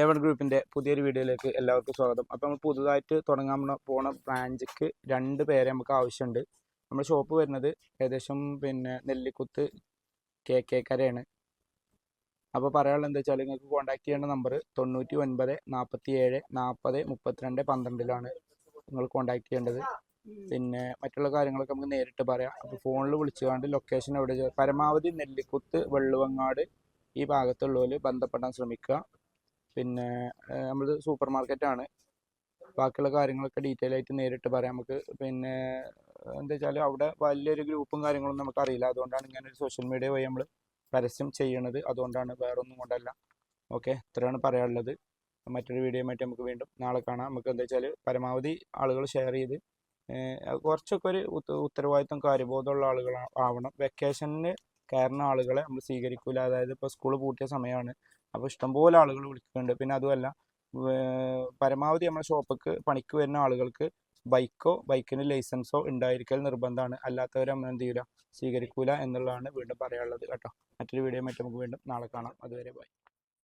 A1 ഗ്രൂപ്പിന്റെ പുതിയൊരു വീഡിയോയിലേക്ക് എല്ലാവർക്കും സ്വാഗതം. അപ്പോൾ നമ്മൾ പുതുതായിട്ട് തുടങ്ങാൻ പോണ ബ്രാഞ്ചിക്ക് രണ്ട് പേരെ നമുക്ക് ആവശ്യമുണ്ട്. നമ്മൾ ഷോപ്പ് വരുന്നത് ഏകദേശം പിന്നെ നെല്ലിക്കുത്ത് കെ കെ കരയാണ്. അപ്പോൾ പറയാനുള്ളത് എന്താ വെച്ചാൽ നിങ്ങൾക്ക് കോൺടാക്ട് ചെയ്യേണ്ട നമ്പർ തൊണ്ണൂറ്റി ഒൻപത് നാൽപ്പത്തി ഏഴ് നാൽപ്പത് മുപ്പത്തിരണ്ട് പന്ത്രണ്ടിലാണ് നിങ്ങൾ കോൺടാക്ട് ചെയ്യേണ്ടത്. പിന്നെ മറ്റുള്ള കാര്യങ്ങളൊക്കെ നമുക്ക് നേരിട്ട് പറയാം. അപ്പോൾ ഫോണിൽ വിളിച്ചുകൊണ്ട് ലൊക്കേഷൻ എവിടെ പരമാവധി നെല്ലിക്കുത്ത് വെള്ളുവങ്ങാട് ഈ ഭാഗത്തുള്ളവർ ബന്ധപ്പെടാൻ ശ്രമിക്കുക. പിന്നെ നമ്മൾ സൂപ്പർ ആണ് ബാക്കിയുള്ള കാര്യങ്ങളൊക്കെ ഡീറ്റെയിൽ ആയിട്ട് നേരിട്ട് പറയാം. നമുക്ക് പിന്നെ എന്താ വെച്ചാൽ അവിടെ വലിയൊരു ഗ്രൂപ്പും കാര്യങ്ങളൊന്നും നമുക്ക് അറിയില്ല അതുകൊണ്ടാണ് ഇങ്ങനെ ഒരു സോഷ്യൽ മീഡിയ വഴി നമ്മൾ പരസ്യം ചെയ്യണത്. അതുകൊണ്ടാണ് വേറെ ഒന്നും കൊണ്ടല്ല. ഓക്കെ? ഇത്രയാണ് പറയാനുള്ളത്. മറ്റൊരു വീഡിയോയുമായിട്ട് നമുക്ക് വീണ്ടും നാളെ കാണാം. നമുക്ക് എന്താ വെച്ചാൽ പരമാവധി ആളുകൾ ഷെയർ ചെയ്ത് കുറച്ചൊക്കെ ഒരു ഉത്തരവാദിത്വം കാര്യബോധമുള്ള ആളുകൾ ആവണം. വെക്കേഷനിൽ കയറുന്ന ആളുകളെ നമ്മൾ സ്വീകരിക്കൂല. അതായത് ഇപ്പോൾ സ്കൂൾ പൂട്ടിയ സമയമാണ് അപ്പോൾ ഇഷ്ടംപോലെ ആളുകൾ വിളിക്കുന്നുണ്ട്. പിന്നെ അതുമല്ല പരമാവധി നമ്മുടെ ഷോപ്പിക്ക് പണിക്ക് വരുന്ന ആളുകൾക്ക് ബൈക്കോ ബൈക്കിന് ലൈസൻസോ ഉണ്ടായിരിക്കൽ നിർബന്ധമാണ്. അല്ലാത്തവരെ നമ്മൾ എന്ത് ചെയ്യില്ല സ്വീകരിക്കൂല എന്നുള്ളതാണ് വീണ്ടും പറയാനുള്ളത് കേട്ടോ. മറ്റൊരു വീഡിയോ മറ്റും നമുക്ക് വീണ്ടും നാളെ കാണാം. അതുവരെ ബൈ